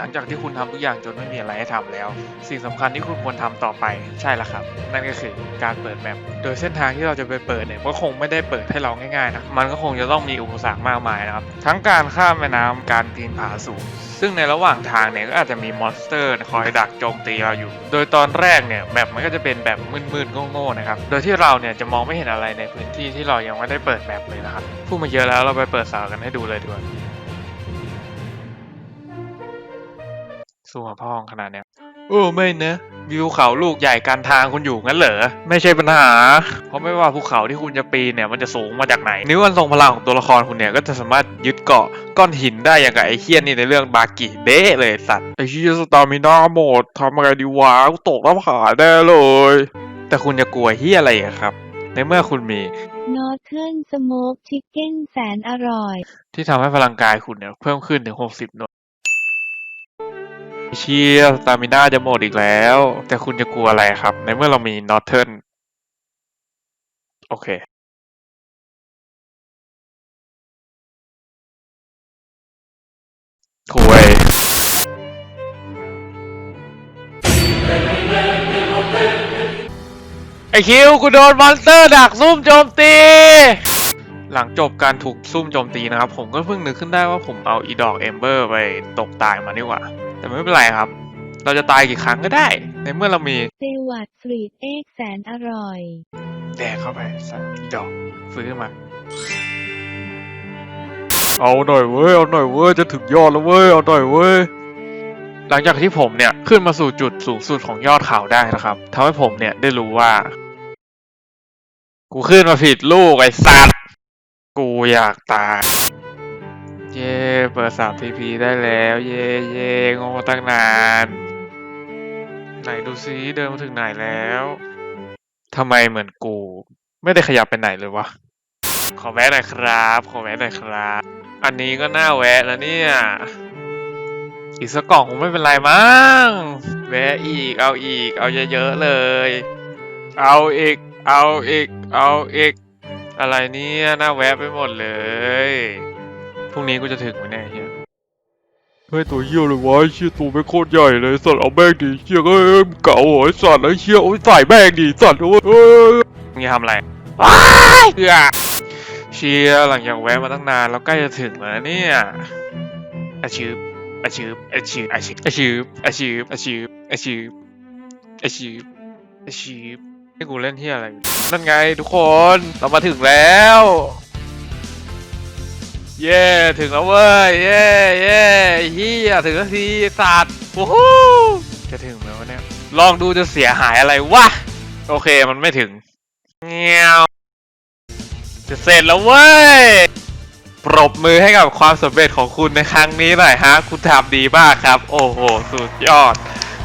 หลังจากที่คุณทำทุกอย่างจนไม่มีอะไรให้ทำแล้ว สิ่งสำคัญที่คุณควรทำต่อไปใช่ละครับ นั่นก็คือการเปิดแมปโดยเส้นทางที่เราจะไปเปิดเนี่ยก็คงไม่ได้เปิดให้เราง่ายๆนะมันก็คงจะต้องมีอุปสรรคมากมายนะครับทั้งการข้ามแม่น้ำการปีนผาสูงซึ่งในระหว่างทางเนี่ยก็อาจจะมีมอนสเตอร์คอยดักโจมตีเราอยู่ โดยตอนแรกเนี่ยแบบมันก็จะเป็นแบบมืดๆโง่ๆนะครับ โดยที่เราเนี่ยจะมองไม่เห็นอะไรในพื้นที่ที่เรายังไม่ได้เปิดแมปเลยนะครับ พูดมาเยอะแล้วเราไปเปิดสาวกันให้ดูเลยดีกว่า สู้กับพ่องขนาดเนี้ยโอ้ไม่นะมีภูเขาลูกใหญ่กันทางคุณอยู่งั้นเหรอไม่ใช่ปัญหา เพราะไม่ว่าภูเขาที่คุณจะปีนเนี่ยมันจะสูงมาจากไหน นิ้วอันทรงพลังของตัวละครคุณเนี่ยก็จะสามารถยึดเกาะก้อนหินได้อย่างกับไอ้เคียนนี่ในเรื่องบากิเด้เลยสัตว์ไอ้เคียสตามิน่าหมดทำอะไรดีวะกูตกแล้วผาแน่เลย แต่คุณจะกลัวเฮียอะไรอะครับ ในเมื่อคุณมี Northern Smoke Chicken แสนอร่อย ที่ทำให้พลังกายคุณเนี่ยเพิ่มขึ้นถึง 60หน่วย เชียสตามิน่าจะหมดอีกแล้ว แต่คุณจะกลัวอะไรครับ ในเมื่อเรามีนอร์เทิร์นโอเค คุยไอคิวกูโดนมอนสเตอร์ดักซุ่มโจมตี หลังจบการถูกซุ่มโจมตีนะครับ ผมก็เพิ่งนึกขึ้นได้ว่าผมเอาอีดอกเอมเบอร์ไปตกตายมานี่หว่า แต่ไม่เป็นไรครับ เราจะตายกี่ครั้งก็ได้ ในเมื่อเรามีเซวัตสวีทเอ็กแสนอร่อย แดกเข้าไปสักอีดอกฟื้นขึ้นมา เอาหน่อยเว้ย เอาหน่อยเว้ย จะถึงยอดแล้วเว้ย เอาหน่อยเว้ย หลังจากที่ผมเนี่ยขึ้นมาสู่จุดสูงสุดของยอดเขาได้นะครับทำให้ผมเนี่ยได้รู้ว่า กูขึ้นมาผิดลูกไอ้สัตว์ กูอยากตาย เย่เปิดสามทีพีได้แล้ว เย่เย่งงมาตั้งนาน ไหนดูซิเดินมาถึงไหนแล้วทำไมเหมือนกู ไม่ได้ขยับไปไหนเลยวะ ขอแวะหน่อยครับ ขอแวะหน่อยครับ อันนี้ก็น่าแวะแล้วเนี่ย อีกสักกล่องคงไม่เป็นไรมั้ง แวะอีก เอาอีก เอาเยอะๆเลย เอาอีก เอาอีก เอาอีก อะไรเนี่ย น่าแวะไปหมดเลย พรุ่งนี้กูจะถึงไหมเนี่ยเฮียเฮ้ยตัวเหี้ยเลยวะไอ้เชี่ยตัวไม่งโคตรใหญ่เลยสัตว์เอาแม่งดิเชี่ยเอ้ยมึงเก่าเหรอไอ้สัตว์ไอ้เชี่ยโอ้ยใส่แม่งดิสัตว์โอ้ยเอ้ยมึงจะทำอะไรว้ายเพื่อเชียร์หลังจากแวะมาตั้งนานแล้วใกล้จะถึงแล้วนะเนี่ยอาชืบอาชืบอาชืบอาชืบอาชืบอาชืบอาชืบอาชืบอาชืบอาชืบให้กูเล่นที่อะไรอยู่นั่นไงทุกคนเรามาถึงแล้ว เย้ถึงแล้วเว้ย เย้เย้เฮียถึงแล้วทีสัตว์โอ้โหจะถึงแล้ววะเนี่ย ลองดูจะเสียหายอะไรวะ โอเคมันไม่ถึงเงี้ยวจะเสร็จแล้วเว้ย ปรบมือให้กับความสำเร็จของคุณในครั้งนี้หน่อยฮะ คุณทำดีมากครับ โอ้โห สุดยอด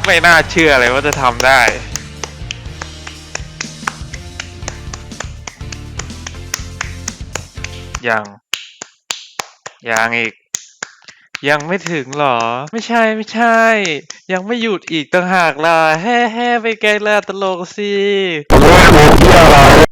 ไม่น่าเชื่อเลยว่าจะทำได้ยัง ยังอีก ยังไม่ถึงหรอ ไม่ใช่ไม่ใช่ ยังไม่หยุดอีกต่างหากล่ะแฮ่แฮ่ไปไกลแล้วตลกสิโอ้ยตัวเหี้ยอะไร